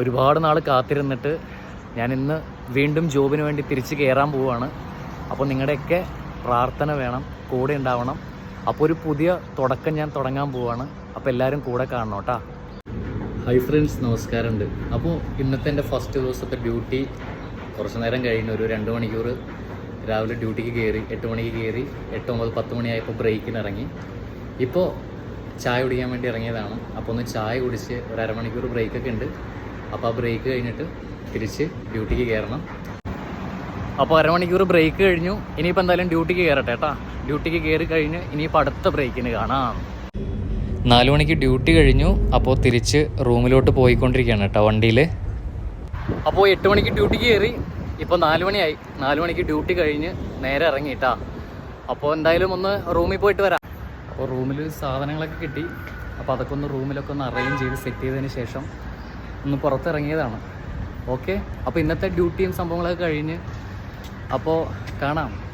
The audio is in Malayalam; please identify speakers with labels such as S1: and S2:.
S1: ഒരുപാട് നാൾ കാത്തിരുന്നിട്ട് ഞാൻ ഇന്ന് വീണ്ടും ജോബിന് വേണ്ടി തിരിച്ച് കയറാൻ പോവുകയാണ് അപ്പോൾ നിങ്ങളുടെയൊക്കെ പ്രാർത്ഥന വേണം കൂടെ ഉണ്ടാവണം. അപ്പോൾ ഒരു പുതിയ തുടക്കം ഞാൻ തുടങ്ങാൻ പോവുകയാണ് അപ്പോൾ എല്ലാവരും കൂടെ കാണണം കേട്ടോ. ഹൈ ഫ്രണ്ട്സ് നമസ്കാരമുണ്ട്. അപ്പോൾ ഇന്നത്തെ എന്റെ ഫസ്റ്റ് ദിവസത്തെ ഡ്യൂട്ടി കുറച്ച് നേരം കഴിഞ്ഞ് ഒരു രണ്ട് മണിക്കൂർ രാവിലെ ഡ്യൂട്ടിക്ക് കയറി എട്ട് മണിക്ക് കയറി എട്ട് ഒമ്പത് പത്ത് മണിയായപ്പോൾ ബ്രേക്കിന് ഇറങ്ങി. ഇപ്പോൾ ചായ കുടിക്കാൻ വേണ്ടി ഇറങ്ങിയതാണ്. അപ്പോൾ ഒന്ന് ചായ കുടിച്ച് ഒരു അരമണിക്കൂർ ബ്രേക്കൊക്കെ ഉണ്ട്. അപ്പോൾ ആ ബ്രേക്ക് കഴിഞ്ഞിട്ട് തിരിച്ച് ഡ്യൂട്ടിക്ക് കയറണം അപ്പോൾ അരമണിക്കൂർ ബ്രേക്ക് കഴിഞ്ഞു. ഇനിയിപ്പോൾ എന്തായാലും ഡ്യൂട്ടിക്ക് കയറട്ടെ കേട്ടാ ഡ്യൂട്ടിക്ക് കയറി കഴിഞ്ഞ് ഇനിയിപ്പോൾ അടുത്ത ബ്രേക്കിന് കാണാം. നാല് മണിക്ക് ഡ്യൂട്ടി കഴിഞ്ഞു. അപ്പോൾ തിരിച്ച് റൂമിലോട്ട് പോയിക്കൊണ്ടിരിക്കുകയാണ് കേട്ടോ വണ്ടിയിൽ അപ്പോൾ എട്ട് മണിക്ക് ഡ്യൂട്ടിക്ക് കയറി ഇപ്പോൾ നാല് മണിയായി. നാല് മണിക്ക് ഡ്യൂട്ടി കഴിഞ്ഞ് നേരെ ഇറങ്ങി കേട്ടാ അപ്പോൾ എന്തായാലും ഒന്ന് റൂമിൽ പോയിട്ട് വരാം. അപ്പോൾ റൂമിൽ സാധനങ്ങളൊക്കെ കിട്ടി. അപ്പോൾ അതൊക്കെ ഒന്ന് റൂമിലൊക്കെ ഒന്ന് അറേഞ്ച് ചെയ്ത് സെറ്റ് ചെയ്തതിന് ശേഷം ഒന്ന് പുറത്തിറങ്ങിയതാണ്. ഓക്കെ അപ്പോൾ ഇന്നത്തെ ഡ്യൂട്ടിയും സംഭവങ്ങളൊക്കെ കഴിഞ്ഞ് അപ്പോൾ കാണാം.